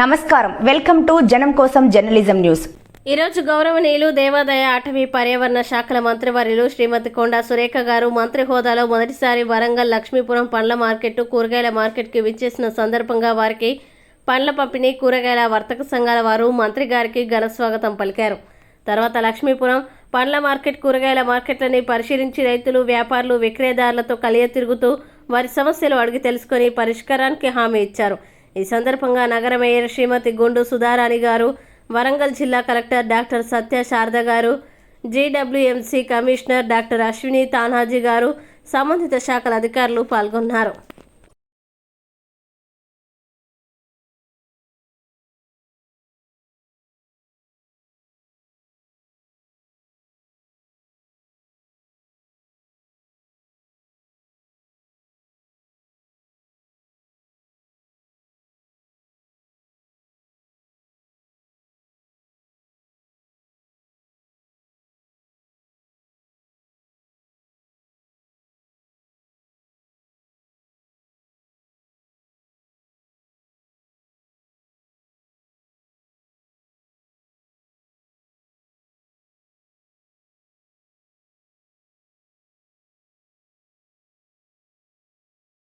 నమస్కారం. Welcome to జనం కోసం జర్నలిజం న్యూస్. ఈరోజు గౌరవనీయులు దేవాదాయ అటవీ పర్యావరణ శాఖల మంత్రివర్యులు శ్రీమతి కొండా సురేఖ గారు మంత్రి హోదాలో మొదటిసారి వరంగల్ లక్ష్మీపురం పండ్ల మార్కెట్ కూరగాయల మార్కెట్కి విచ్చేసిన సందర్భంగా వారికి పండ్ల పంపిణీ కూరగాయల వర్తక సంఘాల వారు మంత్రి గారికి ఘన స్వాగతం పలికారు. తర్వాత లక్ష్మీపురం పండ్ల మార్కెట్ కూరగాయల మార్కెట్లని పరిశీలించి రైతులు వ్యాపారులు విక్రయదారులతో కలియ తిరుగుతూ వారి సమస్యలు అడిగి తెలుసుకొని పరిష్కారానికి హామీ ఇచ్చారు. ఈ సందర్భంగా నగర మేయర్ శ్రీమతి గుండు సుధారాణి గారు వరంగల్ జిల్లా కలెక్టర్ డాక్టర్ సత్య శారద గారు GWMC commissioner doctor Ashwini Tanhaji గారు సంబంధిత శాఖల అధికారులు పాల్గొన్నారు.